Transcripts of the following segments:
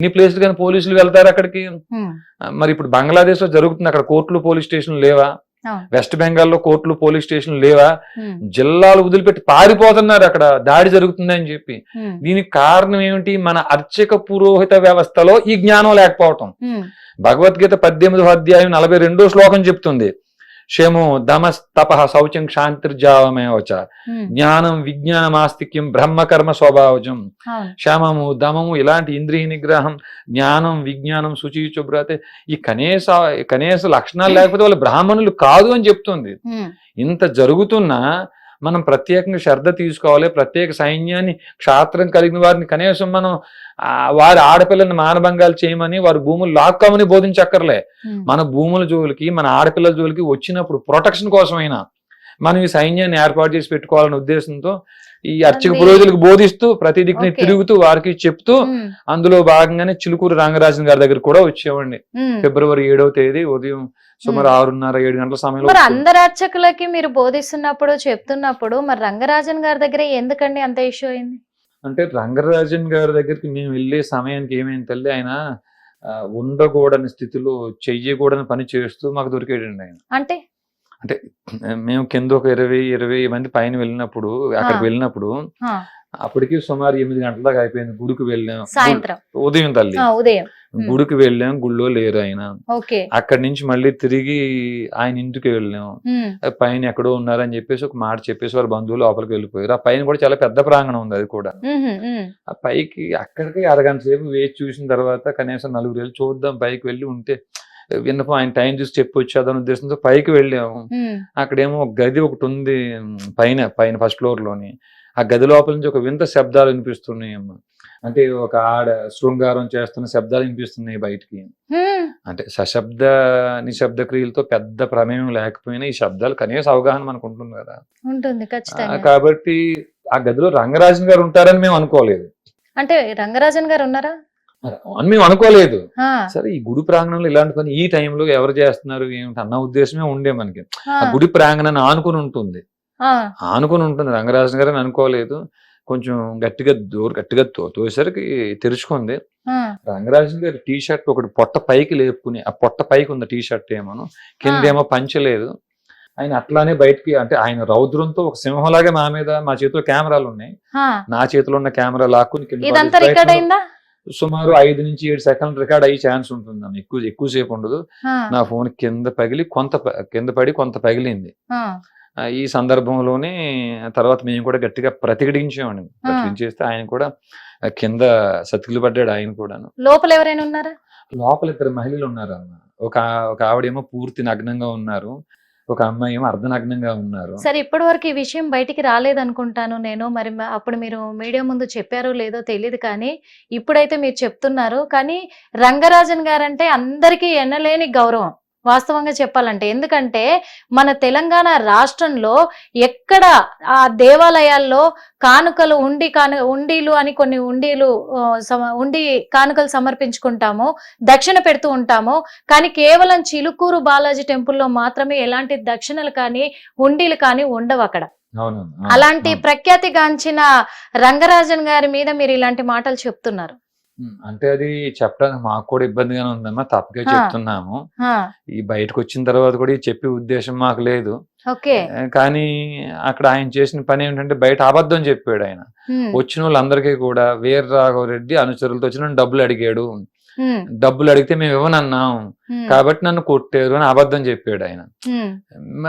ఇన్ని ప్లేసులు కానీ పోలీసులు వెళ్తారు అక్కడికి? మరి ఇప్పుడు బంగ్లాదేశ్లో జరుగుతుంది. అక్కడ కోర్టులు పోలీస్ స్టేషన్లు లేవా. వెస్ట్ బెంగాల్లో కోర్టులు పోలీస్ స్టేషన్లు లేవా? జిల్లాలు వదిలిపెట్టి పారిపోతున్నారు అక్కడ. దాడి జరుగుతుందని చెప్పి. దీనికి కారణం ఏమిటి? మన అర్చక పురోహిత వ్యవస్థలో ఈ జ్ఞానం లేకపోవటం. భగవద్గీత పద్దెనిమిదో అధ్యాయం నలభై రెండో శ్లోకం చెప్తుంది. తప శౌచం క్షాంతిర్జావమేవచ ఉమ్, జ్ఞానం విజ్ఞానమాస్తిక్యం బ్రహ్మకర్మ స్వభావజం. క్షమము దమము ఇలాంటి ఇంద్రియ నిగ్రహం జ్ఞానం విజ్ఞానం శుచి శుభ్రత ఈ కనీస కనీస లక్షణాలు లేకపోతే వాళ్ళు బ్రాహ్మణులు కాదు అని చెప్తుంది. ఇంత జరుగుతున్నా మనం ప్రత్యేకంగా శ్రద్ధ తీసుకోవాలి ప్రత్యేక సైన్యాన్ని క్షాత్రం కలిగిన వారిని కనీసం మనం వారి ఆడపిల్లని మానభంగాలు చేయమని వారి భూములు లాక్కోమని బోధించక్కర్లే. మన భూముల జోలికి మన ఆడపిల్లల జోలికి వచ్చినప్పుడు ప్రొటెక్షన్ కోసమైనా మనం ఈ సైన్యాన్ని ఏర్పాటు చేసి పెట్టుకోవాలనే ఉద్దేశంతో ఈ అర్చక పురోహితులకు బోధిస్తూ ప్రతి దిక్కుని. తిరుగుతూ వారికి చెప్తూ అందులో భాగంగానే చిలుకూరు రంగరాజన్ గారి దగ్గర కూడా వచ్చేవాడిని. ఫిబ్రవరి ఏడవ తేదీ ఉదయం సుమారు. ఆరున్నర ఏడు గంటల సమయంలో మరి. అందరు అర్చకులకి మీరు బోధిస్తున్నప్పుడు చెప్తున్నప్పుడు మరి రంగరాజన్ గారి దగ్గర ఎందుకండి అంత ఇష్యూ అయింది అంటే రంగరాజన్ గారి దగ్గరికి మేము వెళ్ళే సమయానికి ఏమైంది తల్లి ఆయన ఉండకూడని స్థితిలో చెయ్యకూడని పని చేస్తూ మాకు దొరికాడండి ఆయన అంటే మేము కింద ఒక ఇరవై ఇరవై మంది పైన వెళ్ళినప్పుడు అక్కడికి. వెళ్ళినప్పుడు అప్పటికి సుమారు ఎనిమిది గంటల దాకా అయిపోయింది. గుడికి వెళ్ళాం. ఉదయం తల్లి. గుడికి వెళ్ళాం. గుళ్ళో లేరు ఆయన. అక్కడి నుంచి మళ్ళీ తిరిగి ఆయన ఇంటికి వెళ్ళాం. పైన ఎక్కడో ఉన్నారని చెప్పేసి ఒక మాట చెప్పేసి వారి బంధువులు లోపలికి వెళ్ళిపోయారు. ఆ పైన కూడా చాలా పెద్ద ప్రాంగణం ఉంది అది కూడా. ఆ పైకి అక్కడికి అరగంట సేపు వేచి చూసిన తర్వాత కనీసం నలుగురు వెళ్ళి చూద్దాం. పైకి వెళ్ళి ఉంటే విన్నపం ఆయన టైం చూసి చెప్పి వచ్చేదని ఉద్దేశంతో పైకి వెళ్ళాము. అక్కడేమో ఒక గది ఒకటి ఉంది పైన పైన ఫస్ట్ ఫ్లోర్లోని. ఆ గది లోపల నుంచి ఒక వింత శబ్దాలు వినిపిస్తున్నాయి అంటే ఒక ఆడ శృంగారం చేస్తున్న శబ్దాలు వినిపిస్తున్నాయి బయటికి. అంటే సశబ్ద నిశ్శబ్ద క్రియలతో పెద్ద ప్రమేయం లేకపోయినా ఈ శబ్దాలు కనీస అవగాహన మనకు ఉంటుంది కదా. ఉంటుంది ఖచ్చితంగా. కాబట్టి ఆ గదిలో రంగరాజన్ గారు ఉంటారని మేము అనుకోలేదు. అంటే రంగరాజన్ గారు ఉన్నారా? అని మేము అనుకోలేదు. సరే ఈ గుడి ప్రాంగణంలో ఇలాంటి పని ఈ టైంలో ఎవరు చేస్తున్నారు ఏమిటి అన్న ఉద్దేశమే ఉండే మనకి. ఆ, గుడి ప్రాంగణాన్ని ఆనుకుని ఉంటుంది. ఆనుకుని ఉంటుంది. రంగరాజన్ గారు అని అనుకోలేదు. కొంచెం గట్టిగా దూర గట్టిగా తో తోసేసరికి తెరుచుకుంది. రంగరాజన్ గారి టీ షర్ట్ ఒకటి పొట్ట పైకి లేపుకుని ఆ పొట్ట పైకి ఉంది టీ షర్ట్ ఏమో. కిందేమో పంచలేదు ఆయన అట్లానే బయటికి అంటే ఆయన రౌద్రంతో ఒక సింహంలాగే మా మీద మా చేతిలో కెమెరాలు ఉన్నాయి. నా చేతిలో ఉన్న కెమెరా లాక్కుని కింద సుమారు ఐదు నుంచి ఏడు సెకండ్ రికార్డ్ అయ్యే ఛాన్స్ ఉంటుంది అమ్మ. ఎక్కువ ఎక్కువ సేపు ఉండదు. నా ఫోన్ కింద పగిలి కొంత కింద పడి కొంత పగిలింది. ఈ సందర్భంలోనే తర్వాత మేము కూడా గట్టిగా ప్రతిఘటించామండి. ప్రతిఘటించేస్తే ఆయన కూడా కింద సతికిలు పడ్డాడు ఆయన కూడాను. లోపల ఎవరైనా ఉన్నారా? లోపల ఇద్దరు మహిళలు ఉన్నారు అన్న ఒక ఒక ఆవిడేమో పూర్తి నగ్నంగా ఉన్నారు. ఒక అమ్మాయి ఏమో అర్ధనగ్నంగా ఉన్నారు. సరే ఇప్పటి వరకు ఈ విషయం బయటికి రాలేదనుకుంటాను నేను. మరి అప్పుడు మీరు మీడియా ముందు చెప్పారో లేదో తెలియదు కానీ ఇప్పుడైతే మీరు చెప్తున్నారు. కానీ రంగరాజన్ గారంటే అందరికీ ఎనలేని గౌరవం. వాస్తవంగా చెప్పాలంటే ఎందుకంటే మన తెలంగాణ రాష్ట్రంలో ఎక్కడ ఆ దేవాలయాల్లో కానుకలు ఉండి కాను ఉండీలు అని కొన్ని ఉండీలు ఉండి కానుకలు సమర్పించుకుంటాము దక్షిణ పెడుతూ ఉంటాము కానీ కేవలం చిలుకూరు బాలాజీ టెంపుల్లో మాత్రమే ఎలాంటి దక్షిణలు కానీ హుండీలు కానీ ఉండవు అక్కడ. అలాంటి. ప్రఖ్యాతిగాంచిన రంగరాజన్ గారి మీద మీరు ఇలాంటి మాటలు చెప్తున్నారు. అంటే అది చెప్పడానికి మాకు కూడా ఇబ్బందిగానే ఉందమ్మా. తప్పకే ఆ. చెప్తున్నాము. ఈ బయటకు వచ్చిన తర్వాత కూడా ఈ చెప్పే ఉద్దేశం మాకు లేదు. కానీ అక్కడ ఆయన చేసిన పని ఏంటంటే బయట అబద్ధం చెప్పాడు ఆయన. వచ్చిన వాళ్ళందరికీ కూడా వీర రాఘవరెడ్డి అనుచరులతో వచ్చి నన్ను డబ్బులు అడిగాడు. డబ్బులు అడిగితే మేము ఇవ్వనన్నాం. కాబట్టి నన్ను కొట్టారు అని అబద్ధం చెప్పాడు ఆయన.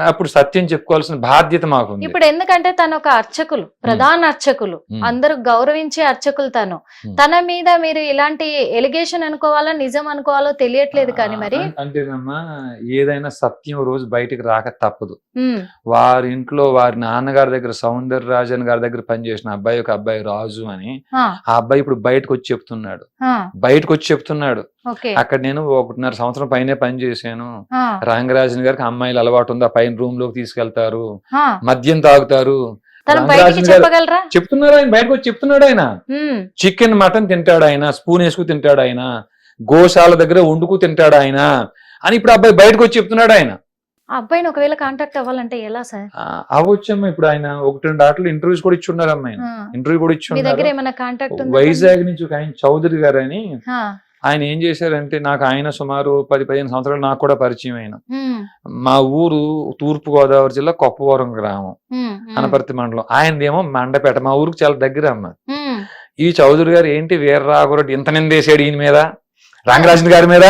అప్పుడు సత్యం చెప్పుకోవాల్సిన బాధ్యత మాకుంది. ఇప్పుడు ఎందుకంటే తను ఒక అర్చకులు ప్రధాన అర్చకులు. అందరూ గౌరవించే అర్చకులు తను. తన మీద మీరు ఇలాంటి ఎలిగేషన్ అనుకోవాలో నిజం అనుకోవాలో తెలియట్లేదు కానీ మరి? అంటేనమ్మా ఏదైనా సత్యం రోజు బయటికి రాక తప్పదు. వారి ఇంట్లో వారి నాన్నగారి దగ్గర సౌందర్య రాజన్ గారి దగ్గర పనిచేసిన అబ్బాయి ఒక అబ్బాయి రాజు అని ఆ, అబ్బాయి ఇప్పుడు బయటకు వచ్చి చెప్తున్నాడు. బయటకు వచ్చి చెప్తున్నాడు. అక్కడ నేను ఒకటిన్నర సంవత్సరం పైనే పని చేశాను. రంగరాజన్ గారికి అమ్మాయిలు అలవాటు ఉంది ఆ పైన రూమ్లోకి తీసుకెళ్తారు. మద్యం తాగుతారు. చెప్తున్నారు ఆయన బయటకు వచ్చి చెప్తున్నాడు ఆయన. చికెన్ మటన్ తింటాడు ఆయన. స్పూన్ వేసుకు తింటాడు ఆయన. గోశాల దగ్గర వండుకు తింటాడు ఆయన. అని ఇప్పుడు అబ్బాయి బయటకు వచ్చి చెప్తున్నాడు ఆయన. అబ్బాయిని ఒకవేళ కాంటాక్ట్ అవ్వాలంటే ఎలా సార్? అవ్వచ్చమ్మా ఇప్పుడు ఆయన. ఒకటి రెండు ఆటలు ఇంటర్వ్యూస్ కూడా ఇచ్చున్నారు అమ్మాయి ఇంటర్వ్యూ కూడా ఇచ్చి వైజాగ్ నుంచి ఒక ఆయన చౌదరి గారు అని ఆయన ఏం చేశారంటే నాకు ఆయన సుమారు పది పదిహేను సంవత్సరాలు నాకు కూడా పరిచయం ఆయన మా ఊరు తూర్పు గోదావరి జిల్లా కొప్పవరం గ్రామం అనపర్తి మండలం. ఆయనదేమో మండపేట మా ఊరికి చాలా దగ్గర అమ్మ. ఈ చౌదరి గారు ఏంటి వీర రాఘవరెడ్డి ఇంత నిందేశాడు ఈయన మీద? రంగరాజన్ గారి మీద?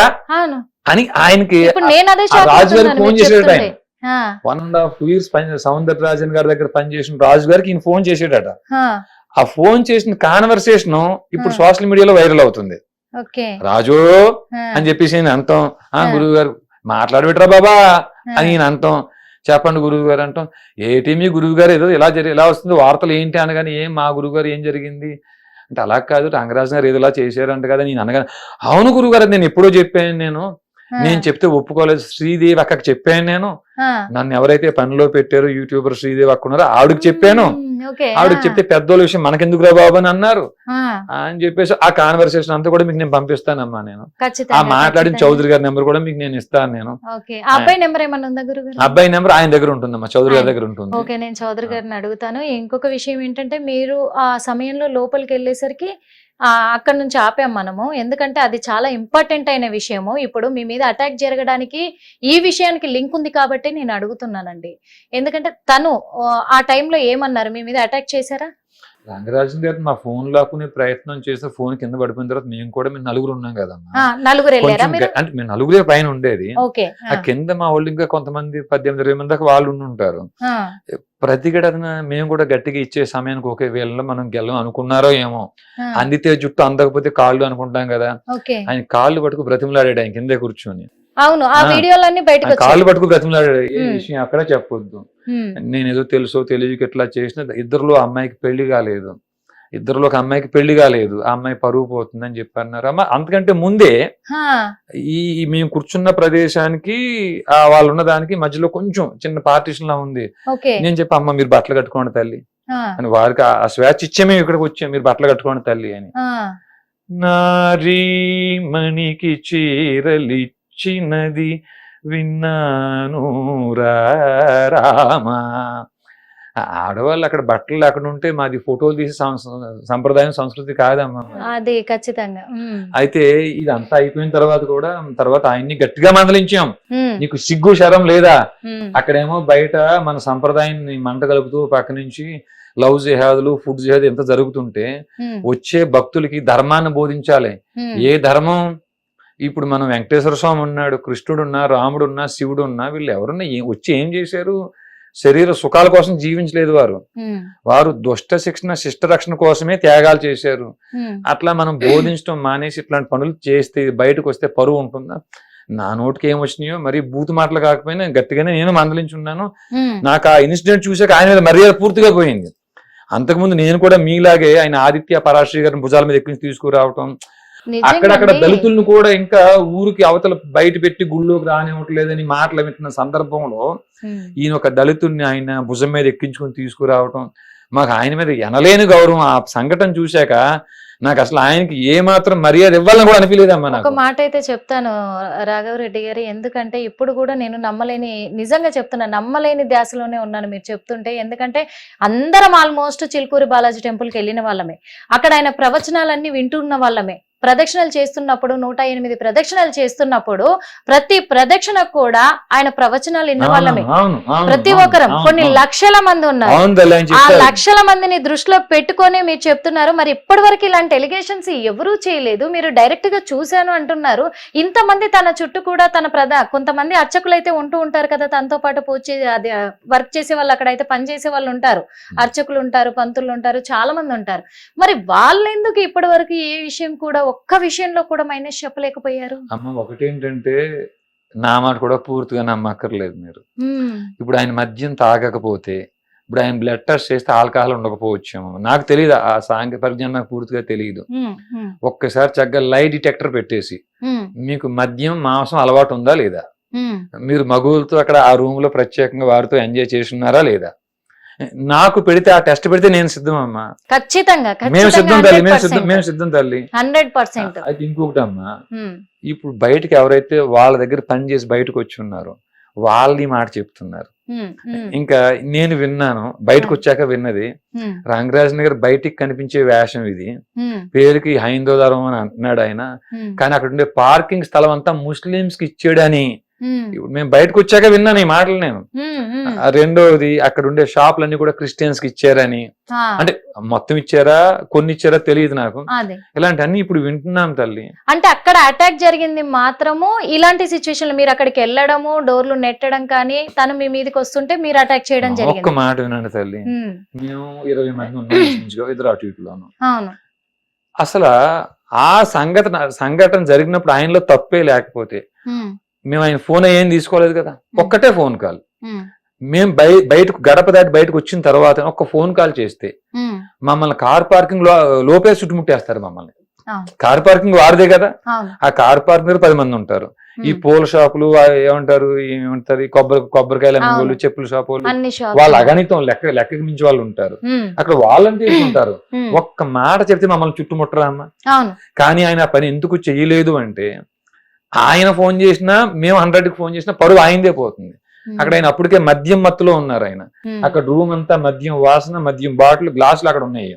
అని ఆయనకి రాజు గారికి ఫోన్ మీరు చేసాడట చెప్తుంటే. ఆ, one and half two years పని సౌందర రాజన్ గారి దగ్గర పనిచేసిన రాజు గారికి ఈయన ఫోన్ చేసాడట ఆ, ఫోన్ చేసిన కాన్వర్సేషన్ ఇప్పుడు. సోషల్ మీడియాలో వైరల్ అవుతుంది. రాజు అని చెప్పేసి ఈయన అంటాం. ఆ. గురువు గారు మాట్లాడబెట్టరా బాబా అని ఈయన అంటాం. చెప్పండి గురువు గారు అంటాం. ఏటి మీ గురువు గారు ఏదో ఇలా జరిగి ఇలా వస్తుంది? వార్తలు ఏంటి అనగానే ఏం మా గురువు గారు ఏం జరిగింది? అంటే అలా కాదు రంగరాజు గారు ఏదో ఇలా చేశారంట కదా నేను అనగానే అవును గురువు గారు నేను ఎప్పుడో చెప్పాను నేను. నేను చెప్తే ఒప్పుకోలేదు. శ్రీదేవి అక్కకి చెప్పాను నేను. నన్ను ఎవరైతే పనిలో పెట్టారో యూట్యూబర్ శ్రీదేవి అక్క ఉన్నారో ఆవిడకి చెప్పాను. ఆవిడకి చెప్తే పెద్దోళ్ళ విషయం మనకెందుకు రా బాబు అని అన్నారు. అని చెప్పేసి ఆ కాన్వర్సేషన్ అంతా కూడా మీకు నేను పంపిస్తానమ్మా నేను. ఆ మాట్లాడిన. చౌదరి గారి నెంబర్ కూడా మీకు నేను ఇస్తాను నేను. అబ్బాయి నెంబర్ ఏమన్నా అబ్బాయి నెంబర్ ఆయన దగ్గర ఉంటుందమ్మా చౌదరి గారి దగ్గర ఉంటుంది. ఓకే నేను చౌదరి గారిని అడుగుతాను. ఇంకొక విషయం ఏంటంటే మీరు ఆ సమయంలో లోపలికి వెళ్ళేసరికి అక్కడ నుంచి ఆపాం మనము. ఎందుకంటే అది చాలా ఇంపార్టెంట్ అయిన విషయము. ఇప్పుడు మీ మీద అటాక్ జరగడానికి ఈ విషయానికి లింక్ ఉంది కాబట్టి నేను అడుగుతున్నానండి. ఎందుకంటే తను ఆ, టైంలో ఏమన్నారు? మీ మీద అటాక్ చేశారా? రంగరాజన్ గారు మా ఫోన్ లాక్కునే ప్రయత్నం చేస్తే ఫోన్ కింద పడిపోయిన తర్వాత మేము కూడా మేము నలుగురు ఉన్నాం కదమ్మా. అంటే మేము నలుగురే పైన ఉండేది. ఆ కింద మా వాళ్ళు ఇంకా కొంతమంది పద్దెనిమిది ఇరవై మంది దాకా వాళ్ళు ఉంటారు. ఆ, ప్రతిఘటన మేము కూడా గట్టిగా ఇచ్చే సమయానికి ఒకే వీళ్ళలో మనం గెలం అనుకున్నారో ఏమో. అందితే జుట్టు అందకపోతే కాళ్ళు అనుకుంటాం కదా. ఆయన కాళ్ళు పట్టుకు బ్రతిమలాడాడు ఆయన కిందే కూర్చొని. అవును ఆ వీడియోలన్నీ బయటకు కాళ్ళు పట్టుకు బ్రతిమలాడాడు ఉమ్. విషయం అక్కడ చెప్పొద్దు. నేను ఏదో తెలుసో తెలియక ఇట్లా చేసిన ఇద్దరులో అమ్మాయికి పెళ్ళి కాలేదు. ఇద్దరులో ఒక అమ్మాయికి పెళ్ళి కాలేదు. ఆ అమ్మాయి పరువు పోతుందని చెప్పి అన్నారు అమ్మ అంతకంటే ముందే ఈ ఈ మేము కూర్చున్న ప్రదేశానికి ఆ వాళ్ళు ఉన్న దానికి మధ్యలో కొంచెం చిన్న పార్టీషన్ లా ఉంది నేను చెప్పి అమ్మ మీరు బట్టలు కట్టుకోండి తల్లి. అని వారికి ఆ స్వేచ్ఛ ఇచ్చే మేము ఇక్కడికి వచ్చాం. మీరు బట్టలు కట్టుకోండి తల్లి అని. నారీ మణికి చీరలిచ్చినది విన్నాను రామా. ఆడవాళ్ళు అక్కడ బట్టలు లేకుండా ఉంటే మాది ఫోటోలు తీసి సంప్రదాయం సంస్కృతి కాదమ్మా అది ఖచ్చితంగా. అయితే ఇదంతా అయిపోయిన తర్వాత కూడా తర్వాత ఆయన్ని గట్టిగా మందలించాం. నీకు సిగ్గు శరం లేదా? అక్కడేమో బయట మన సంప్రదాయాన్ని మంట కలుపుతూ పక్క నుంచి లవ్ జిహాదులు ఫుడ్ జిహాద్ ఎంత జరుగుతుంటే వచ్చే భక్తులకి ధర్మాన్ని బోధించాలి. ఏ ధర్మం ఇప్పుడు మనం వెంకటేశ్వర స్వామి ఉన్నాడు కృష్ణుడు ఉన్నా రాముడు ఉన్నా శివుడు ఉన్నా వీళ్ళు ఎవరున్నా వచ్చి ఏం చేశారు? శరీర సుఖాల కోసం జీవించలేదు వారు. వారు దుష్ట శిక్షణ శిష్ట రక్షణ కోసమే త్యాగాలు చేశారు. అట్లా మనం బోధించడం మానేసి ఇట్లాంటి పనులు చేస్తే బయటకు వస్తే పరువు ఉంటుందా? నా నోటికి ఏం వచ్చినాయో మరి బూతు మాటలు కాకపోయినా గట్టిగానే నేను మందలించున్నాను నాకు ఆ ఇన్సిడెంట్ చూసాక ఆయన మీద మర్యాద పూర్తిగా పోయింది. అంతకుముందు నేను కూడా మీలాగే ఆయన ఆదిత్య పరాశ్రీ గారిని భుజాల మీద ఎక్కించి తీసుకురావటం అక్కడక్కడ. దళితులను కూడా ఇంకా ఊరికి అవతల బయట పెట్టి గుళ్ళోకి రానివ్వట్లేదని మాటలు వింటున్న సందర్భంలో ఈయన ఒక దళితుడిని ఆయన భుజం మీద ఎక్కించుకొని తీసుకురావటం మాకు ఆయన మీద ఎనలేని గౌరవం. ఆ సంఘటన చూశాక నాకు అసలు ఆయనకి ఏ మాత్రం మర్యాద ఇవ్వాలని కూడా అనిపించలేదమ్మా ఒక మాట అయితే చెప్తాను రాఘవరెడ్డి గారు. ఎందుకంటే ఇప్పుడు కూడా నేను నమ్మలేని నిజంగా చెప్తున్నా నమ్మలేని ధ్యాసలోనే ఉన్నాను మీరు చెప్తుంటే. ఎందుకంటే అందరం ఆల్మోస్ట్ చిలుకూరి బాలాజీ టెంపుల్కి వెళ్ళిన వాళ్ళమే. అక్కడ ఆయన ప్రవచనాలన్నీ వింటున్న వాళ్ళమే. ప్రదక్షిణలు చేస్తున్నప్పుడు నూట ఎనిమిది ప్రదక్షిణలు చేస్తున్నప్పుడు ప్రతి ప్రదక్షిణకు కూడా ఆయన ప్రవచనాలు విన్న వాళ్ళమే. ప్రతి ఒక్కరం కొన్ని. లక్షల మంది ఉన్నారు. ఆ. లక్షల మందిని దృష్టిలో పెట్టుకొని మీరు చెప్తున్నారు. మరి ఇప్పటి వరకు ఇలాంటి ఎలిగేషన్స్ ఎవరూ చేయలేదు. మీరు డైరెక్ట్గా చూశాను అంటున్నారు. ఇంతమంది తన చుట్టూ కూడా తన ప్రధా కొంతమంది అర్చకులు అయితే ఉంటూ ఉంటారు కదా తనతో పాటు పూజ అది వర్క్ చేసే వాళ్ళు అక్కడ అయితే పని చేసే వాళ్ళు ఉంటారు. అర్చకులు ఉంటారు పంతులు ఉంటారు చాలా మంది ఉంటారు. మరి వాళ్ళు ఎందుకు ఇప్పటి వరకు ఏ విషయం కూడా ఒక్క విషయంలో కూడా మైనస్ చెప్పలేకపోయారు? అమ్మ ఒకటేంటంటే నా మాట కూడా పూర్తిగా నమ్మక్కర్లేదు మీరు. ఇప్పుడు ఆయన మద్యం తాగకపోతే ఇప్పుడు ఆయన బ్లడ్ టెస్ట్ చేస్తే ఆల్కహాల్ ఉండకపోవచ్చేమో. నాకు తెలియదు ఆ సాంఘిక పరిజ్ఞానం నాకు పూర్తిగా తెలియదు ఒక్కసారి చక్కగా లై డిటెక్టర్ పెట్టేసి మీకు మద్యం మాంసం అలవాటు ఉందా లేదా? మీరు మగువులతో అక్కడ ఆ రూమ్లో ప్రత్యేకంగా వారితో ఎంజాయ్ చేసి ఉన్నారా లేదా? నాకు పెడితే ఆ టెస్ట్ పెడితే నేను సిద్ధం అమ్మా ఖచ్చితంగా మేము సిద్ధం తల్లి మేము సిద్ధం మేము సిద్ధం తల్లి. Hundred percent. అయితే ఇంకొకటి అమ్మా ఇప్పుడు బయటకి ఎవరైతే వాళ్ళ దగ్గర పని చేసి బయటకు వచ్చి ఉన్నారో వాళ్ళు ఈ మాట చెప్తున్నారు. ఇంకా నేను విన్నాను బయటకు. వచ్చాక విన్నది రంగరాజన్ గారు బయటికి కనిపించే వేషం ఇది. పేరుకి హైందవ ధర్మం అని అంటున్నాడు ఆయన. కానీ అక్కడ ఉండే పార్కింగ్ స్థలం అంతా ముస్లింస్కి ఇచ్చాడని. ఇప్పుడు మేము బయటకు వచ్చాక విన్నాను ఈ మాటలు నేను. రెండోది అక్కడ ఉండే షాపులన్నీ కూడా క్రిస్టియన్స్కి ఇచ్చారని అంటే మొత్తం ఇచ్చారా కొన్ని ఇచ్చారా తెలియదు నాకు. ఇలాంటి అన్ని ఇప్పుడు వింటున్నాం తల్లి. అంటే అక్కడ అటాక్ జరిగింది మాత్రము ఇలాంటి సిచ్యువేషన్ మీరు అక్కడికి వెళ్ళడము డోర్లు నెట్టడం కానీ తను మీ మీదకి వస్తుంటే మీరు అటాక్ చేయడం ఒక్క మాట వినండి తల్లి. మేము ఇరవై మంది ఉన్నాం ఇద్దరు అటు ఇటులోను. అసలు ఆ సంఘటన సంఘటన జరిగినప్పుడు ఆయనలో తప్పే లేకపోతే మేము ఆయన ఫోన్ ఏం తీసుకోలేదు కదా. ఒక్కటే ఫోన్ కాల్. మేము. బయ బయటకు గడప దాటి బయటకు వచ్చిన తర్వాత ఒక్క ఫోన్ కాల్ చేస్తే మమ్మల్ని కార్ పార్కింగ్లో లోపే చుట్టుముట్టేస్తారు మమ్మల్ని. కార్ పార్కింగ్ వారిదే కదా. ఆ. కార్ పార్కింగ్ దగ్గర పది మంది ఉంటారు. ఈ పూల షాపులు ఏమంటారు ఏమంటారు ఈ కొబ్బరి కొబ్బరికాయలు అమ్మే వాళ్ళు. చెప్పుల షాపు వాళ్ళు వాళ్ళ అగణితం లెక్క లెక్కకి మించి వాళ్ళు ఉంటారు. అక్కడ వాలంటీర్స్ ఉంటారు. ఒక్క మాట చెప్తే మమ్మల్ని చుట్టుముట్టరా అమ్మ? కానీ ఆయన పని ఎందుకు చేయలేదు అంటే ఆయన ఫోన్ చేసినా మేము హండ్రెడ్కి ఫోన్ చేసినా పరువు ఆయనదే పోతుంది. అక్కడ ఆయన అప్పటికే మద్యం మత్తులో ఉన్నారు ఆయన. అక్కడ రూమ్ అంతా మద్యం వాసన మద్యం బాటిల్ గ్లాసులు అక్కడ ఉన్నాయి.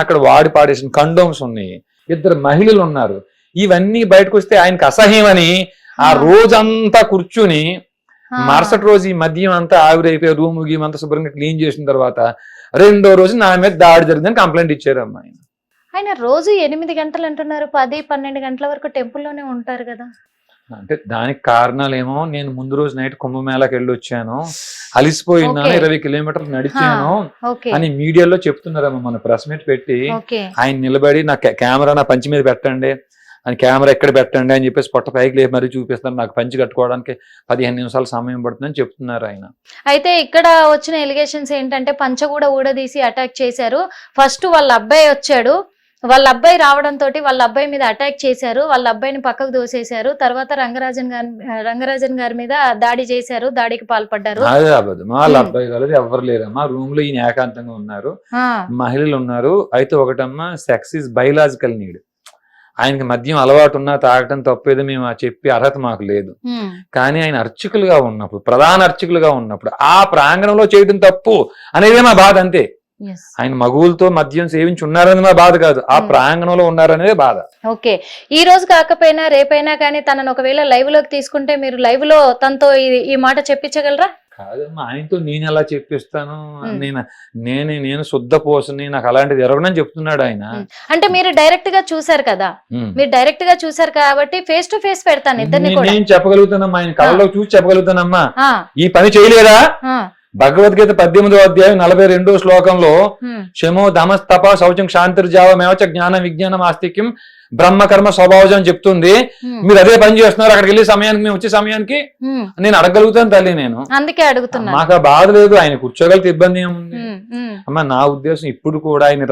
అక్కడ వాడి పాడేసిన కండోమ్స్ ఉన్నాయి. ఇద్దరు మహిళలు ఉన్నారు. ఇవన్నీ బయటకు వస్తే ఆయనకి అసహ్యమని ఆ ఆ, రోజంతా కూర్చుని మరుసటి రోజు ఈ మద్యం అంతా ఆవిరైపోయి రూమ్ గీమ్ అంతా శుభ్రంగా క్లీన్ చేసిన తర్వాత రెండో రోజు నా మీద దాడి జరిగిందని కంప్లైంట్ ఇచ్చారు అమ్మాయి ఆయన రోజు ఎనిమిది గంటలు అంటున్నారు పది పన్నెండు గంటల వరకు టెంపుల్లోనే ఉంటారు కదా. అంటే దానికి కారణాలేమో నేను ముందు రోజు నైట్ కుంభమేళకి వెళ్ళి వచ్చాను. అలిసిపోయినాను. ఇరవై కిలోమీటర్లు నడిచాను అని మీడియాలో చెప్తున్నారమ్మ మన ప్రెస్ మీట్ పెట్టి. ఆయన నిలబడి నా కెమెరా నా పంచి మీద పెట్టండి. అని కెమెరా ఎక్కడ పెట్టండి? అని చెప్పేసి పొట్ట పైకి లేపి మరీ చూపిస్తాను. నాకు పంచి కట్టుకోవడానికి పదిహేను నిమిషాలు సమయం పడుతుందని చెప్తున్నారు ఆయన. అయితే ఇక్కడ వచ్చిన ఎలిగేషన్స్ ఏంటంటే పంచ కూడా ఊడదీసి అటాక్ చేశారు. ఫస్ట్ వాళ్ళ అబ్బాయి వచ్చాడు. వాళ్ళ అబ్బాయి రావడంతో వాళ్ళ అబ్బాయి మీద అటాక్ చేశారు. వాళ్ళ అబ్బాయిని పక్కకు దోసేశారు. తర్వాత రంగరాజన్ గారి రంగరాజన్ గారి మీద దాడి చేశారు. దాడికి పాల్పడ్డారు. వాళ్ళ. అబ్బాయి కాలేదు ఎవరు లేరమ్మా. రూమ్లో ఈయన ఏకాంతంగా ఉన్నారు. మహిళలు ఉన్నారు. అయితే ఒకటమ్మా సెక్స్ ఇస్ బయలాజికల్ నీడ్ ఆయనకి మద్యం అలవాటు ఉన్నా తాగటం తప్పేదో మేము ఆ చెప్పి అర్హత మాకు లేదు. కానీ ఆయన అర్చకులుగా ఉన్నప్పుడు ప్రధాన అర్చకులుగా ఉన్నప్పుడు ఆ ప్రాంగణంలో చేయడం తప్పు అనేదే మా బాధ అంతే. ఆయన మగువులతో మద్యం సేవించి ఉన్నారని మా బాధ కాదు. ఆ Hmm. ప్రాంగణంలో ఉన్నారనేదే బాధ. ఓకే ఈ రోజు కాకపోయినా రేపైనా కానీ తనను ఒకవేళ లైవ్లోకి తీసుకుంటే మీరు లైవ్లో తనతో ఈ- మాట చెప్పించగలరా? కాదమ్మా ఆయనతో నేను ఎలా చెప్పిస్తాను? Hmm. నేను నేను నేను శుద్ధ పోసుని నాకు అలాంటిది ఎరగనని చెప్తున్నాడు ఆయన. Hmm. అంటే మీరు డైరెక్ట్గా చూసారు కదా. మీరు డైరెక్ట్గా చూసారు కాబట్టి ఫేస్ టు ఫేస్ పెడతాను ఇద్దరిని నేను- చెప్పగలుగుతానమ్మా ఆయన కళ్ళలో చూసి చెప్పగలుగుతానమ్మా. ఆ, ఈ పని చేయలేదా? ఆ, భగవద్గీత పద్దెనిమిదో అధ్యాయం నలభై రెండో శ్లోకంలో శమో దమస్తప శౌచం క్షాంతిర్జావమేవచ జ్ఞాన విజ్ఞానం ఆస్తిక్యం బ్రహ్మ కర్మ స్వభావజం అని చెప్తుంది. మీరు అదే పని చేస్తున్నారు అక్కడికి వెళ్ళే సమయానికి మేము వచ్చే సమయానికి. నేను అడగలుగుతాను తల్లి నేను. అందుకే అడుగుతున్నాను. మాకు ఆ బాధ లేదు ఆయన కూర్చోగలిగితే ఇబ్బంది ఏముంది. అమ్మ నా ఉద్దేశం ఇప్పుడు కూడా ఆయన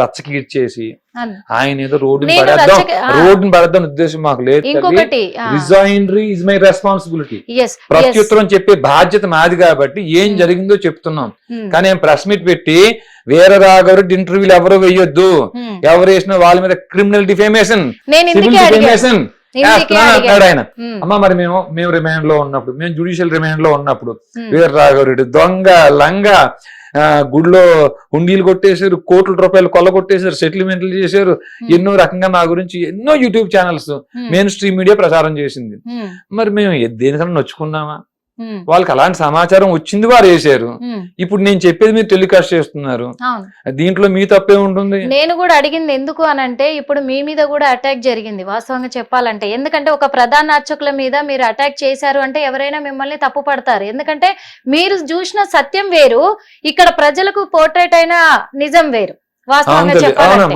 అన్- ఆయన ఏదో రోడ్డుని నేను పడేద్దాం రచ్చకి-. రోడ్డుని పడేద్దాం ఉద్దేశం మాకు లేదు ఇంకొకటి రిజైనరీ ఇస్ మై రెస్పాన్సిబిలిటీ ప్రత్యుత్తరం చెప్పే బాధ్యత మాది కాబట్టి ఏం. జరిగిందో చెప్తున్నాం. కానీ ప్రెస్ మీట్ పెట్టి వేరే రాగరెడ్డి ఇంటర్వ్యూలు ఎవరు వేయొద్దు. ఎవరు వేసిన వాళ్ళ మీద క్రిమినల్ డిఫేమేషన్ డిఫేమేషన్ ఆయన. అమ్మ మరి మేము మేము రిమాండ్లో ఉన్నప్పుడు మేము జుడిషియల్ రిమాండ్లో ఉన్నప్పుడు వీర రాఘవరెడ్డి దొంగ లంగ గుడిలో హుండీలు కొట్టేశారు కోట్ల రూపాయలు కొల్ల కొట్టేశారు సెటిల్మెంట్లు చేశారు ఎన్నో రకంగా మా గురించి ఎన్నో YouTube channels mainstream media ప్రచారం చేసింది. మరి మేము దేనికన్నా నొచ్చుకున్నామా? వాళ్ళకి అలాంటి సమాచారం వచ్చింది వారు ఉమ్, ఇప్పుడు నేను చెప్పేది మీరు టెలికాస్ట్ చేస్తున్నారు. దీంట్లో మీ తప్పే ఉంటుంది? నేను కూడా అడిగింది ఎందుకు అని అంటే ఇప్పుడు మీ మీద కూడా అటాక్ జరిగింది వాస్తవంగా చెప్పాలంటే. ఎందుకంటే ఒక ప్రధాన అర్చకుల మీద మీరు అటాక్ చేశారు అంటే ఎవరైనా మిమ్మల్ని తప్పు పడతారు. ఎందుకంటే మీరు చూసిన సత్యం వేరు ఇక్కడ ప్రజలకు పోర్ట్రేట్ అయిన నిజం వేరు. వాస్తవంగా చెప్పాలంటే.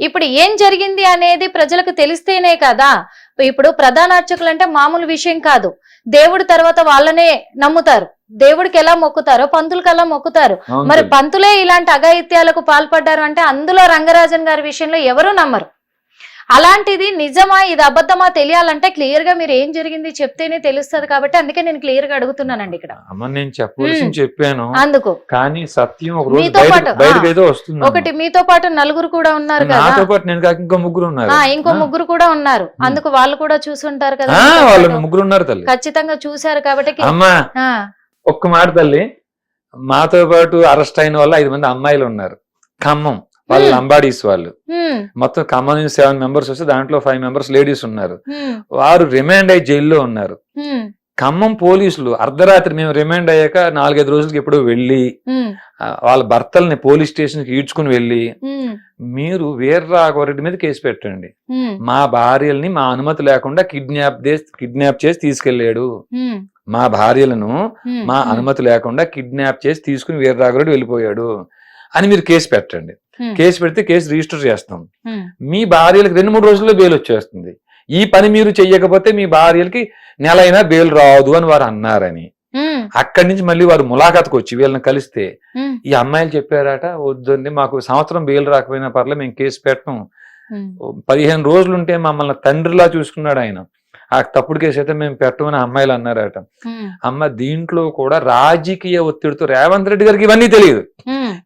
ఇప్పుడు ఏం జరిగింది అనేది ప్రజలకు తెలిస్తేనే కదా. ఇప్పుడు ప్రధాన అర్చకులు అంటే మామూలు విషయం కాదు. దేవుడు తర్వాత వాళ్ళనే నమ్ముతారు. దేవుడికి ఎలా మొక్కుతారో పంతులకు అలా మొక్కుతారు. మరి. పంతులే ఇలాంటి అఘాయిత్యాలకు పాల్పడ్డారు అంటే అందులో రంగరాజన్ గారి విషయంలో ఎవరు నమ్మరు. అలాంటిది నిజమా ఇది అబద్ధమా తెలియాలంటే క్లియర్గా మీరు ఏం జరిగింది చెప్తేనే తెలుస్తది కాబట్టి అందుకే నేను క్లియర్గా అడుగుతున్నానండి ఇక్కడ. అమ్మ నేను. చెప్పాను. అందుకు. కానీ సత్యం ఒక రోజు మీతో పాటు, వస్తుంది ఒకటి మీతో పాటు నలుగురు కూడా ఉన్నారు కదా. నాతో పాటు నేను కాక ఇంకో ముగ్గురు ఉన్నారు. ఇంకో ముగ్గురు కూడా ఉన్నారు. అందుకు వాళ్ళు కూడా చూసుంటారు కదా వాళ్ళు. ముగ్గురు ఉన్నారు తల్లి. ఖచ్చితంగా చూశారు కాబట్టి అమ్మా ఒక్క మాట తల్లి. మాతో పాటు అరెస్ట్ అయిన వాళ్ళు ఐదు మంది అమ్మాయిలు ఉన్నారు. ఖమ్మం. వాళ్ళు. లంబాడీస్ వాళ్ళు. మొత్తం ఖమ్మం నుంచి సెవెన్ మెంబర్స్ వస్తే దాంట్లో ఫైవ్ మెంబర్స్ లేడీస్ ఉన్నారు. వారు రిమాండ్ అయ్యి జైల్లో ఉన్నారు. ఖమ్మం పోలీసులు అర్ధరాత్రి మేము రిమాండ్ అయ్యాక నాలుగైదు రోజులకి ఎప్పుడో వెళ్ళి వాళ్ళ భర్తల్ని పోలీస్ స్టేషన్కి ఈడ్చుకుని వెళ్ళి మీరు వీర రాఘవరెడ్డి మీద కేసు పెట్టండి. మా భార్యల్ని మా అనుమతి లేకుండా కిడ్నాప్ కిడ్నాప్ చేసి తీసుకెళ్ళాడు మా భార్యలను మా అనుమతి లేకుండా కిడ్నాప్ చేసి తీసుకుని వీరరాఘవరెడ్డి వెళ్ళిపోయాడు. అని మీరు కేసు పెట్టండి. కేసు పెడితే కేసు రిజిస్టర్ చేస్తాం. మీ భార్యలకు రెండు మూడు రోజుల్లో బెయిల్ వచ్చేస్తుంది. ఈ పని మీరు చెయ్యకపోతే మీ భార్యలకి నెల అయినా బెయిల్ రాదు అని వారు అన్నారని. అక్కడి నుంచి మళ్ళీ వారు ములాఖాత్కి వచ్చి వీళ్ళని కలిస్తే ఈ అమ్మాయిలు చెప్పారట వద్దండి మాకు సంవత్సరం బెయిల్ రాకపోయినా పర్లే మేము కేసు పెట్టం. పదిహేను రోజులు ఉంటే మమ్మల్ని తండ్రిలా చూసుకున్నాడు ఆయన. ఆ తప్పుడు కేసు అయితే మేము పెట్టమని అమ్మాయిలు అన్నారట. అమ్మ దీంట్లో కూడా రాజకీయ ఒత్తిడితో రేవంత్ రెడ్డి గారికి ఇవన్నీ తెలియదు.